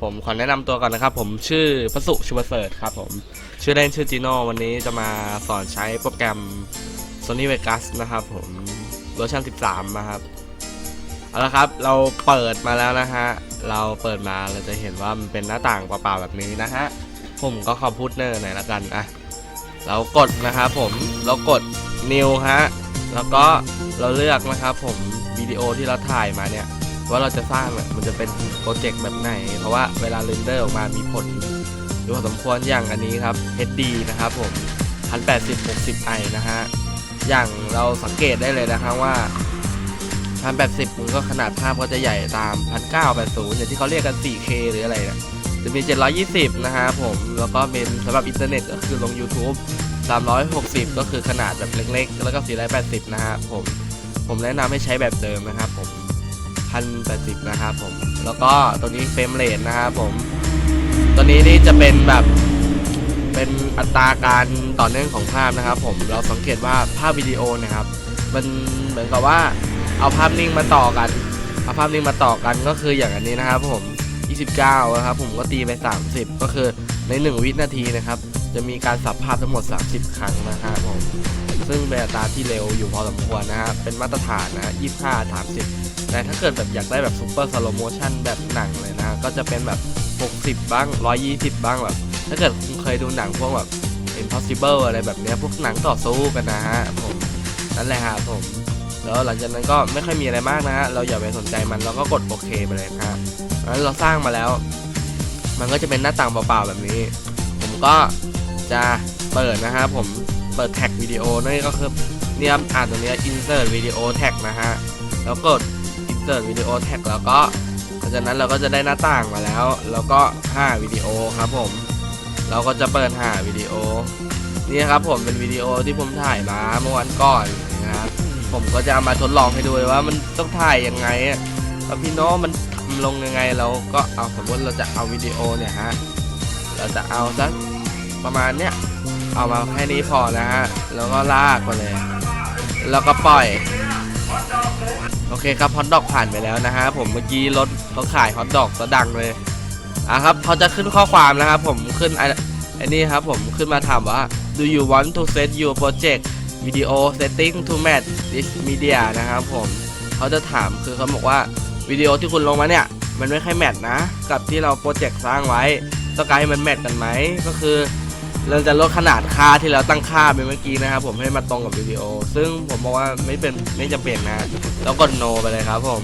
ผมขอแนะนำตัวก่อนนะครับ ผมชื่อพระสุชุประเสริฐครับผม ชื่อเล่นชื่อจีโน่วันนี้จะมาสอนใช้โปรแกรม Sony Vegas นะครับผมเวอร์ชัน13 นะครับ เอาละครับเราเปิดมาแล้วนะฮะ เราเปิดมาเราจะเห็นว่ามันเป็นหน้าต่างเปล่าๆแบบนี้นะฮะ ผมก็ขอพูดเนอร์หน่อยละกันอะเรากดนะครับผมเรากด new ฮะ แล้วก็เราเลือกนะครับผมวิดีโอที่เราถ่ายมาเนี่ย ว่าเราจะสร้างมันจะเป็นโปรเจกต์แบบไหน เพราะว่าเวลาเรนเดอร์ออกมามีผลอยู่พอสมควรอย่างอันนี้ครับ HD นะครับผม 1080 60i นะฮะ อย่างเราสังเกตได้เลยนะครับว่า 1080มันก็ขนาดภาพก็จะใหญ่ตาม 1980อย่างที่เขาเรียกกัน 4K หรืออะไรเนี่ยจะมี 720 นะฮะผม แล้วก็เป็นสำหรับอินเทอร์เน็ตก็คือลง YouTube 360 ก็คือขนาดแบบเล็กๆ แล้วก็ 480 นะฮะผม ผมแนะนำให้ใช้แบบเดิมนะครับผม 1080 นะครับผม แล้วก็ตัวนี้เฟรมเรทนะครับผม ตัวนี้นี่จะเป็นแบบเป็นอัตราการต่อเนื่องของภาพนะครับ ผมเราสังเกตว่าภาพวิดีโอเนะครับ มันเหมือนกับว่าเอาภาพนิ่งมาต่อกันเอาภาพนิ่งมาต่อกันก็คืออย่างอันนี้นะครับผม 29 นะครับ ผมก็ตีไป 30 ก็คือใน 1 วินาทีนะครับ จะมีการสับภาพทั้งหมด 30 ครั้งนะครับผม ซึ่งเป็นอัตราที่เร็วอยู่พอสมควรนะฮะเป็นมาตรฐานนะ25 30 แต่ถ้าเกิดแบบอยากได้แบบซูเปอร์สโลโมชันแบบหนังเลยนะ ก็จะเป็นแบบ 60 บ้าง 120 บ้างแบบ ถ้าเกิดคุณเคยดูหนังพวกแบบ Impossible อะไรแบบเนี้ยพวกหนังต่อสู้กันนะฮะผมนั่นแหละฮะผมแล้วหลังจากนั้นก็ไม่ค่อยมีอะไรมากนะฮะเราอย่าไปสนใจมันเราก็กดโอเคไปเลยนะฮะแล้วเราสร้างมาแล้ว มันก็จะเป็นหน้าต่างเปล่าๆแบบนี้ ผมก็จะเปิดนะฮะผม เปิดแท็กวิดีโอนี่นก็คือเนี่ยครับอ่านตรงนี้ insert video tag นะฮะ แล้วกด insert video tag แล้วก็หลังจากนั้นเราก็จะได้หน้าต่างมาแล้ว แล้วก็5วิดีโอครับผม เราก็จะเปิดหาวิดีโอ นี่ครับผมเป็นวิดีโอที่ผมถ่ายมาเมื่อวันก่อนนะครับ ผมก็จะามาทดลองให้ดูว่ามันต้องถ่ายยังไงแล้วพี่น้องมันทำลงยังไงเราก็เอาสมมติเราจะเอาวิดีโอเนี่ยฮะ เราจะเอาสักประมาณเนี้ย เอามาแค่นี้พอนะฮะ แล้วก็ลากมาเลย แล้วก็ปล่อย โอเคครับฮอตดอกผ่านไปแล้วนะฮะ ผมเมื่อกี้รถเขาขายฮอตดอกซะดังเลยอะครับเขาจะขึ้นข้อความนะครับผมขึ้นไอ้ไอ้นี่ครับผมขึ้นมาถามว่า do you want to set your project video setting to match this media นะครับผมเขาจะถามคือเขาบอกว่าวิดีโอที่คุณลงมาเนี่ย มันไม่ค่อยแมทนะ กับที่เราโปรเจกต์สร้างไว้ต้องการให้มันแมทกันไหมก็คือ เราจะลดขนาดค่าที่เราตั้งค่าไปเมื่อกี้นะครับผมให้มาตรงกับวิดีโอ ซึ่งผมบอกว่าไม่เป็นไม่จำเป็นนะ แล้วกด no ไปเลยครับผม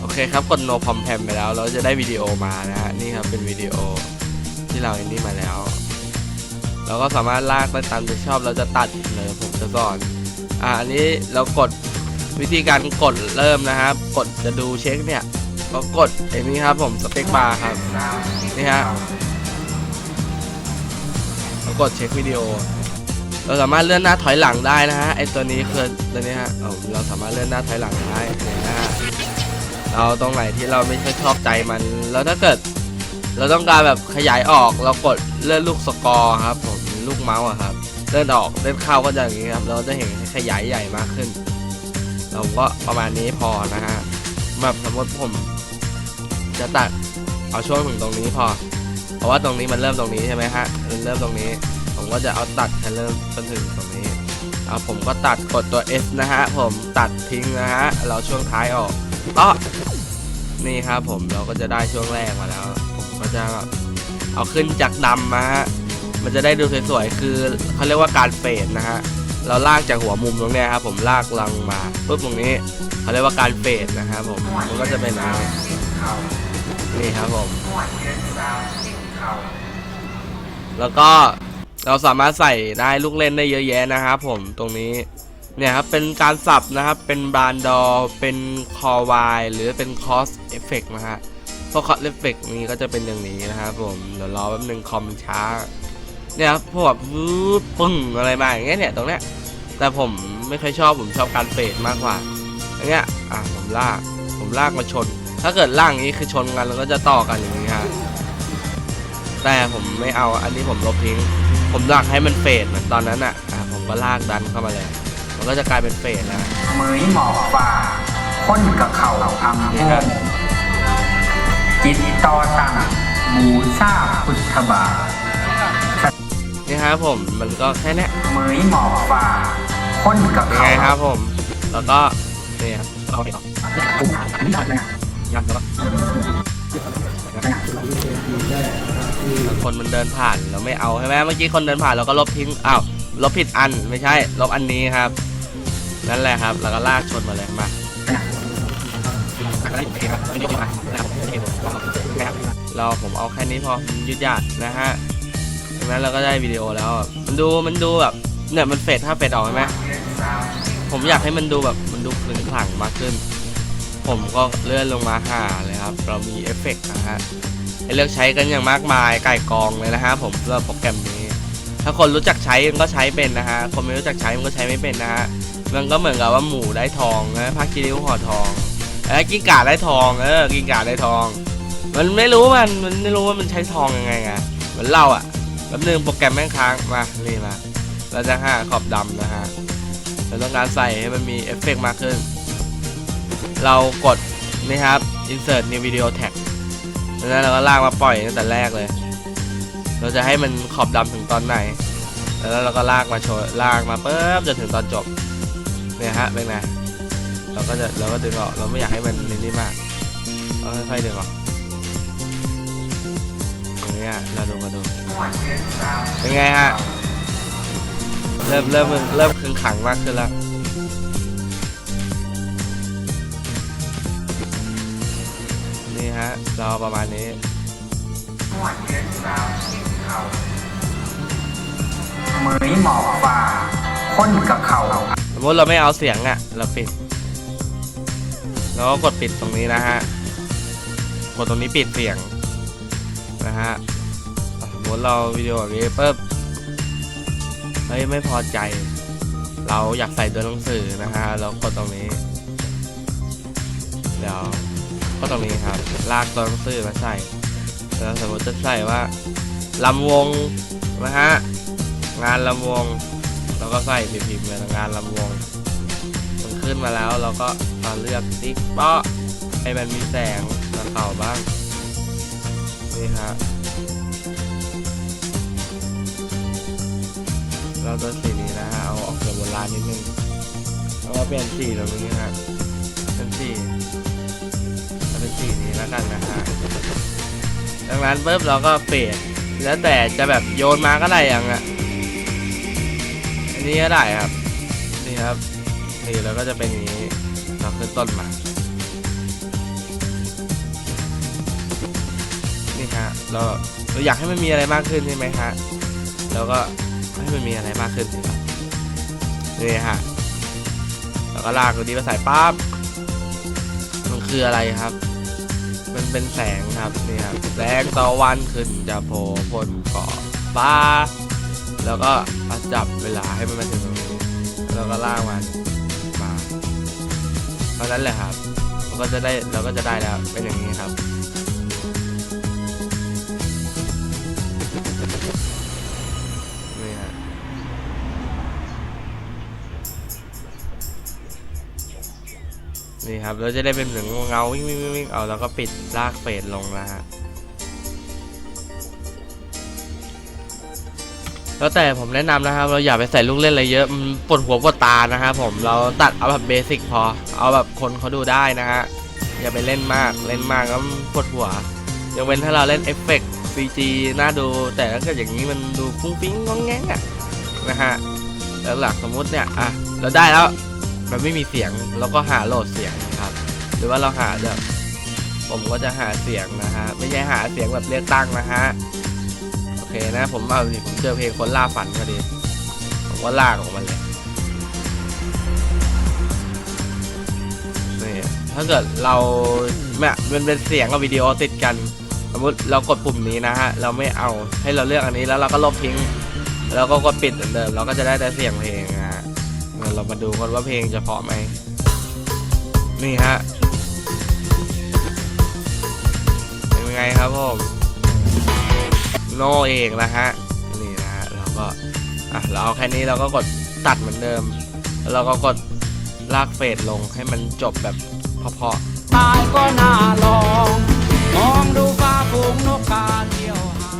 โอเคครับกด no พอมแพมไปแล้ว เราจะได้วิดีโอมานะฮะนี่ครับเป็นวิดีโอที่เราอันนี้มาแล้ว เราก็สามารถลากไปตามใจชอบเราจะตัดเลยผมจะสอนอ่าอันนี้เรากดวิธีการกดเริ่มนะครับ กดจะดูเช็คเนี่ยก็กดไอ้นี้ครับผมสเปคบาร์ครับนี่ฮะ กดเช็ควิดีโอ เราสามารถเลื่อนหน้าถอยหลังได้นะฮะไอตัวนี้คือตัวนี้ฮะเอาเราสามารถเลื่อนหน้าถอยหลังได้เห็นนะฮะเราตรงไหนที่เราไม่ค่ชอบใจมัน แล้วถ้าเกิด เราต้องการแบบขยายออกเรากดเลื่อนลูกสกอร์ครับผมลูกเมาส์อะครับเลื่อนออกเลื่อนเข้าก็จะอย่างนี้ครับ เราจะเห็นขยายใหญ่มากขึ้น เราก็ประมาณนี้พอนะฮะแบบสมมติผม จะตัดเอาช่วงถึงตรงนี้พอ เพราะว่าตรงนี้มันเริ่มตรงนี้ใช่ไหมฮะมันเริ่มตรงนี้ ผมก็จะเอาตัดให้เริ่มจนถึงตรงนี้เอาผมก็ตัดกดตัว S นะฮะ ผมตัดทิ้งนะฮะ เราช่วงท้ายออกก็นี่ครับผมเราก็จะได้ช่วงแรกมาแล้ว ผมก็จะแบบเอาขึ้นจากดำมาฮะ มันจะได้ดูสวยๆ คือเขาเรียกว่าการเฟดนะฮะ เราลากจากหัวมุมตรงนี้ครับผมลากลังมาปุ๊บตรงนี้เขาเรียกว่าการเฟดนะครับผม มันก็จะเป็นอะไรนี่ครับผม แล้วก็เราสามารถใส่ได้ลูกเล่นได้เยอะแยะนะครับผมตรงนี้เนี่ยครับเป็นการสับนะครับเป็นบานดอเป็นคอวายหรือเป็นคอสเอฟเฟกนะฮะพวกคอสเอฟเฟกนี้ก็จะเป็นอย่างนี้นะครับผมเดี๋ยวรอแป๊บนึงคอมช้าเนี่ยครับพวกวืบปึ้งอะไรมาอย่างเงี้ยเนี่ยตรงเนี้ยแต่ผมไม่ค่อยชอบผมชอบการเฟดมากกว่าอย่างเงี้ยอะผมลากผมลากมาชน ถ้าเกิดล่างนี้คือชนกันแล้วก็จะต่อกันอย่างนี้ฮะ แต่ผมไม่เอาอันนี้ผมลบทิ้ง ผมอยากให้มันเฟดเหมือนตอนนั้นอะอะผมก็ลากดันเข้ามาเลย มันก็จะกลายเป็นเฟดนะเหมยหมอกฝ่าค้นกับเข่าอังนี่โงครับจิตต่อตั้งบูชาพุทธบาทนี่ครับผมมันก็แค่เนี้ยเหมยหมอกฟ้าคนกับเป็นเขาไงครับผม แล้วก็นี่ครับเอาไปต่อยัดแล้วก็ คนมันเดินผ่านเราไม่เอาใช่ไหมเมื่อกี้คนเดินผ่านเราก็ลบทิ้งอ้าวลบผิดอันไม่ใช่ลบอันนี้ครับ นั่นแหละครับแล้วก็ลากชนมาเลยมาเราผมเอาแค่นี้พอยืดหยาดนะฮะดังนั้นเราก็ได้วิดีโอแล้ว มันดูมันดูแบบเนี่ยมันเฟดถ้าเฟดออกใช่ไหมผมอยากให้มันดูแบบมันดูขลึงขลังมากขึ้น ผมก็เลื่อนลงมาหาเลยครับ เรามีเอฟเฟกต์นะฮะ ให้เลือกใช้กันอย่างมากมายไก่กองเลยนะฮะผมสำหรับโปรแกรมนี้ ถ้าคนรู้จักใช้มันก็ใช้เป็นนะฮะคนไม่รู้จักใช้มันก็ใช้ไม่เป็นนะฮะมันก็เหมือนกับว่าหมูได้ทองนะพักกิริ้วห่อทองเอ้กิ้งก่าได้ทองเออกิ้งก่าได้ทอง มันไม่รู้มันมันไม่รู้ว่ามันใช้ทองยังไงไงเหมือนเราอะแป๊บนึงโปรแกรมแม่งค้างมานี่มาเราจะหาขอบดำนะฮะเราต้องการใส่ให้มันมีเอฟเฟกต์มากขึ้น เรากดนี่ครับ insert new video tag แล้วเราก็ลากมาปล่อยตั้งแต่แรกเลย เราจะให้มันขอบดำถึงตอนไหน แล้วเราก็ลากมาโชว์ลากมาปุ๊บจนถึงตอนจบ เนี่ยฮะเป็นไง เราก็จะเราก็ดึงออกเราไม่อยากให้มันนี่มากเราค่อยๆดึงออกเงี้ยเราดูมาดู เป็นไงฮะ เริ่มเริ่มเริ่มขึงขังมากขึ้นแล้วะ เราประมาณนี้เหมยหมอกฟ้าคนกับเขาสมมติเราไม่เอาเสียงอะ่ะ เราปิด แล้วก็กดปิดตรงนี้นะฮะ กดตรงนี้ปิดเสียง นะฮะอะสมมติเราวิดีโอแบบนี้ปุ๊บ เฮ้ย ไม่พอใจ เราอยากใส่ตัวหนังสือนะฮะ เรากดตรงนี้ เดี๋ยว ก็ตรงนี้ครับ ลากตัวหนังสือมาใส่แล้วสมมติจะใส่ว่าลำวงนะฮะงานลำวงเราก็ใส่พิมพ์ไปงานลำวงมันขึ้นมาแล้วเราก็มาเลือกติ๊กเปาะให้มันมีแสงกระเข่าบ้างนี่ฮะเราตัวสีนี้นะฮะเอาออกจากโบราณนิดนึงแล้วก็เปลี่ยนสีตรงนี้ฮะ แล้วกันนะฮะดังนั้นปุ๊บเราก็เปลี่ยนแล้วแต่จะแบบโยนมาก็ได้อย่างอะอันนี้ก็ได้ครับนี่ครับนี่แล้วก็จะเป็นอย่างนี้เราขึ้นต้นมานี่ฮะเราเราอยากให้มันมีอะไรมากขึ้นใช่ไหมฮะแล้วก็ให้มันมีอะไรมากขึ้นสิครับนี่ฮะแล้วก็ลากตัวนี้มาใส่ปั๊บมันคืออะไรครับ เป็นแสงครับนี่ครับแสงตะวันขึ้นจะโผล่พ้นเกาะฟ้า แล้วก็มาจับเวลาให้มันมาถึงตรงนี้แล้วก็ลากมันมาเท่านั้นแหละครับเราก็จะได้เราก็จะได้แล้วเป็นอย่างนี้ครับ นี่ครับเราจะได้เป็นเหมือนเงาวิ่งวิ่งวิ่งเอาแล้วก็ปิดลากเฟดลงนะฮะแล้วแต่ผมแนะนำนะครับ เราอย่าไปใส่ลูกเล่นอะไรเยอะมันปวดหัวปวดตานะครับผมเราตัดเอาแบบเบสิกพอ เอาแบบคนเขาดูได้นะฮะอย่าไปเล่นมากเล่นมากก็ปวดหัวยกเว้นถ้าเราเล่นเอฟเฟกต์ CG น่าดู แต่ถ้าเกิดอย่างนี้มันดูฟุ้งฟิ้งงองแงงอะนะฮะแล้วหลักสมมุติเนี่ยอะเราได้แล้ว มันไม่มีเสียงเราก็หาโหลดเสียงนะครับ หรือว่าเราหาแบบผมก็จะหาเสียงนะฮะไม่ใช่หาเสียงแบบเลือกตั้งนะฮะโอเคนะ ผมเอาสิผมเจอเพลงคนล่าฝันพอดีผมก็ลากออกมาเลยนี่ถ้าเกิดเราเนี่ยมันเป็นเสียงกับวิดีโอติดกันสมมติเรากดปุ่มนี้นะฮะเราไม่เอาให้เราเลือกอันนี้แล้วเราก็ลบทิ้ง แล้วก็กดปิดเหมือนเดิม เราก็จะได้แต่เสียงเพลงนะ งั้นเรามาดูกันว่าเพลงจะเพราะไหม นี่ฮะ เป็นยังไงครับผมโนเองนะฮะ นี่นะฮะเราก็ อะ เราเอาแค่นี้เราก็กดตัดเหมือนเดิม แล้วเราก็กดลากเฟดลงให้มันจบแบบเพอตายก็น่าลองๆมองดูฟ้าฝูงนกกาเที่ยวหา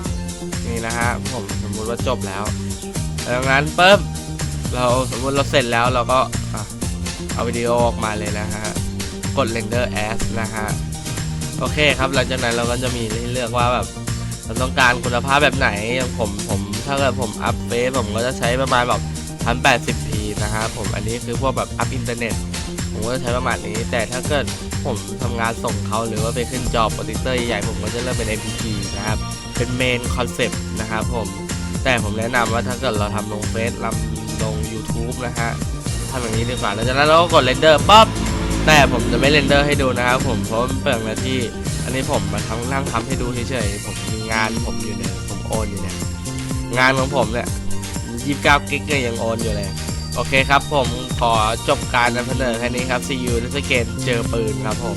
นี่นะฮะผมสมมุติว่าจบแล้วดังนั้นปุ๊บ เราสมมติเราเสร็จแล้วเราก็เอาวิดีโอออกมาเลยนะฮะ กด render as นะฮะ โอเคครับ หลังจากนั้นเราก็จะมีเลือกว่าแบบเราต้องการคุณภาพแบบไหนอย่างผมผมถ้าเกิดผมอัพเฟซผมก็จะใช้ประมาณแบบพันแปดสิบพีนะฮะผมอันนี้คือพวกแบบอัพอินเทอร์เน็ตผมก็จะใช้ประมาณนี้ แต่ถ้าเกิดผมทำงานส่งเขาหรือว่าไปขึ้นจอโปรดิเตอร์ใหญ่ผมก็จะเลือกเป็น MPG นะครับ เป็นเมนคอนเซปต์นะครับผม แต่ผมแนะนำว่าถ้าเกิดเราทำลงเฟซลำ YouTube นะฮะทำอย่างนี้ดีกว่าแล้วจากนั้นเราก็กดเรนเดอร์ปั๊บแต่ผมจะไม่เรนเดอร์ให้ดูนะครับผมเพราะมันเปลืองหน้าที่ อันนี้ผมมาทั้งนั่งทำให้ดูเฉยๆผมมีงานผมอยู่เนี่ยผมโอนอยู่เนี่ยงานของผมเนี่ย29กิกเนี่ยยังโอนอยู่เลย โอเคครับผมขอจบการนำเสนอแค่นี้ครับ See you ในสเกนเจอปืนครับผม